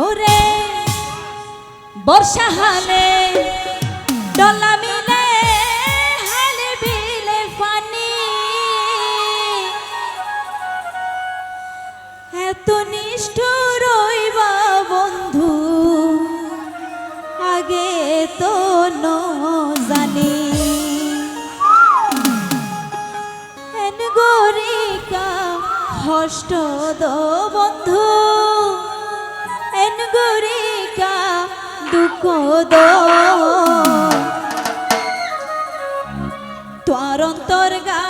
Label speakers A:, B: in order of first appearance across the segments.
A: ওরে, বর্ষা হালে, ডলা মিলে, হালে বিলে পানি। এত নিষ্ঠুর বন্ধু, আগে তো ন জানি গরিকা হষ্ট বন্ধু। এন গরিকা দুঃখ তোর অন্তর গা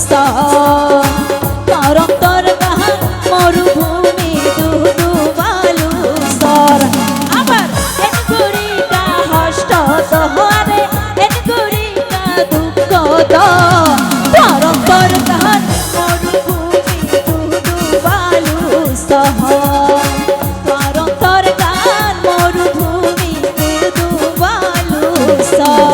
A: বালু তার অন্তর কান মরুভূমি দুদু বালু সর আবার এন গরিকা হষ্ট তো হওয়ারে এন গরিকা দুঃখ তো তার সহ তার কান মরুভূমি দুদু বালু সহ নাচি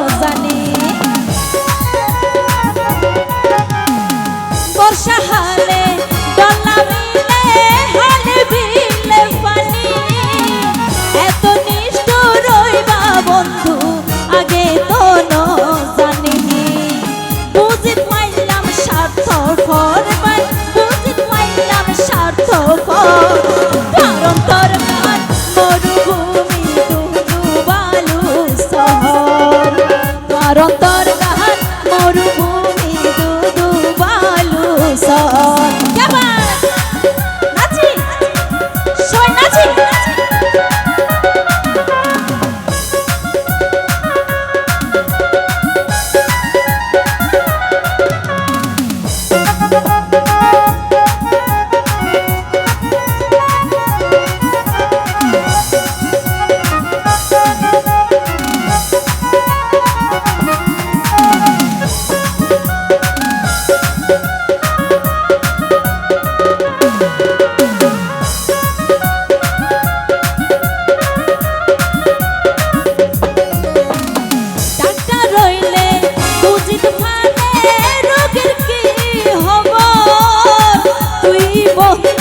A: বন্ধু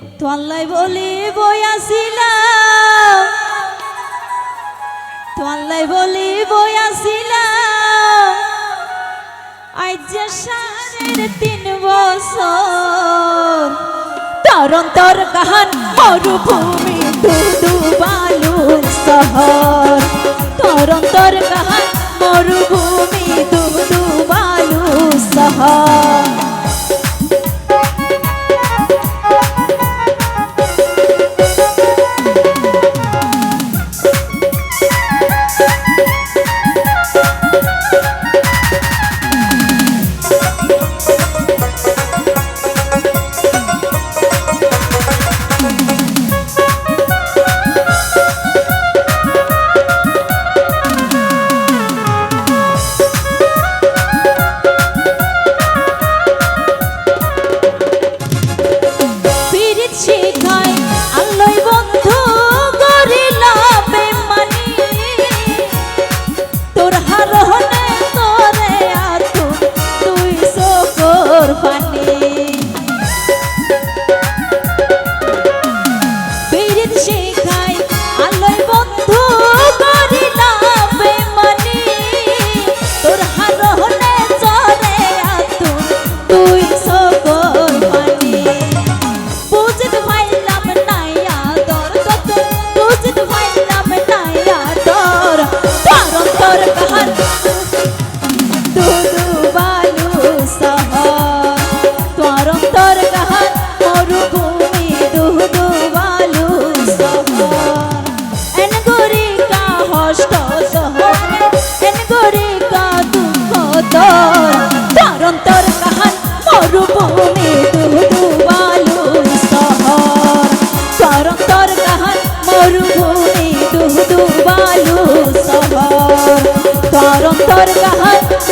A: তোয়াল্লাই বলি বইয়াছিলাম তোয়াল্লাই বলি বইয়াছিলাম আজ যে সাড়ে তিন বছর তরন্তর গান মরুভূমি দুদু বালু শহর। তরন্তর গান মরুভূমি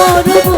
B: মরুভূমি